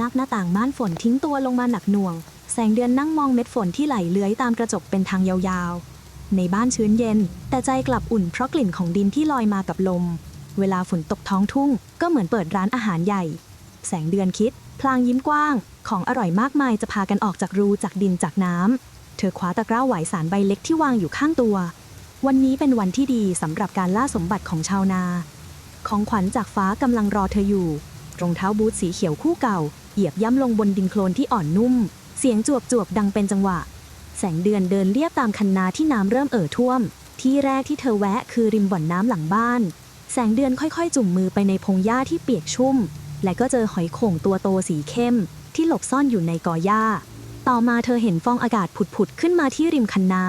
นับหน้าต่างม่านฝนทิ้งตัวลงมาหนักหน่วง แสงเดือนนั่งมองเม็ดฝนที่ไหลเลื้อยตามกระจกเป็นทางยาวๆ ในบ้านชื้นเย็น แต่ใจกลับอุ่นเพราะกลิ่นของดินที่ลอยมากับลม เวลาฝนตกท้องทุ่ง ก็เหมือนเปิดร้านอาหารใหญ่ แสงเดือนคิด พลางยิ้มกว้าง ของอร่อยมากมายจะพากันออกจากรูจากดินจากน้ำเธอคว้าตะกร้าไหวสารใบเล็กที่วางอยู่ข้างตัว วันนี้เป็นวันที่ดีสำหรับการล่าสมบัติของชาวนา ของขวัญจากฟ้ากำลังรอเธออยู่รองเท้าบูทสีเขียวคู่เก่า เหยียบย่ำลงบนดินโคลนที่อ่อนนุ่ม เสียงจวบจวบดังเป็นจังหวะ แสงเดือนเดินเลียบตามคันนาที่น้ำเริ่มเอ่อท่วม ที่แรกที่เธอแวะคือริมบ่อนน้ำหลังบ้าน แสงเดือนค่อยๆ จุ่มมือไปในพงหญ้าที่เปียกชุ่ม และก็เจอหอยโข่งตัวโตสีเข้ม ที่หลบซ่อนอยู่ในกอหญ้า ต่อมาเธอเห็นฟองอากาศผุดๆขึ้นมาที่ริมคันนา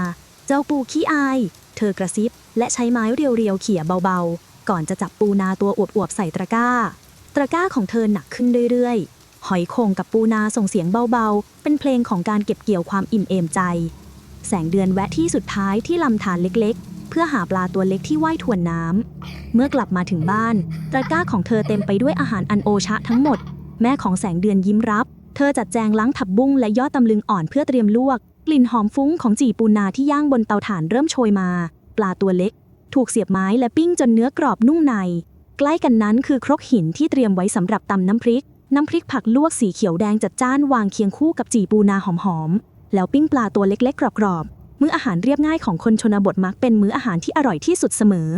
เจ้าปูขี้อาย เธอกระซิบ และใช้ไม้เรียวๆเขี่ยเบาๆ ก่อนจะจับปูนาตัวอวบๆใส่ตะกร้า ตะกร้าของเธอหนักขึ้นเรื่อยๆ หอยโข่งกับปูนาส่งเสียงเบาๆ เป็นเพลงของการเก็บเกี่ยวความอิ่มเอมใจ แสงเดือนแวะที่สุดท้ายที่ลำธารเล็กๆ เพื่อหาปลาตัวเล็กที่ว่ายทวนน้ำ เมื่อกลับมาถึงบ้าน ตะกร้าของเธอเต็มไปด้วยอาหารอันโอชะทั้งหมด แม่ของแสงเดือนยิ้มรับ เธอจัดแจงล้างผักบุ้งและยอดตำลึงอ่อนเพื่อเตรียมลวก กลิ่นหอมฟุ้งของจีปูนาที่ย่างบนเตาถ่านเริ่มโชยมา ปลาตัวเล็ก ถูกเสียบไม้และปิ้งจนเนื้อกรอบนุ่มใน ใกล้กันนั้นคือครกหินที่เตรียมไว้สำหรับตำน้ำพริก น้ำพริกผักลวกสีเขียวแดงจัดจ้านวางเคียงคู่กับจีปูนาหอมๆ แล้วปิ้งปลาตัวเล็กๆ กรอบๆ มื้ออาหารเรียบง่ายของคนชนบทมักเป็นมื้ออาหารที่อร่อยที่สุดเสมอ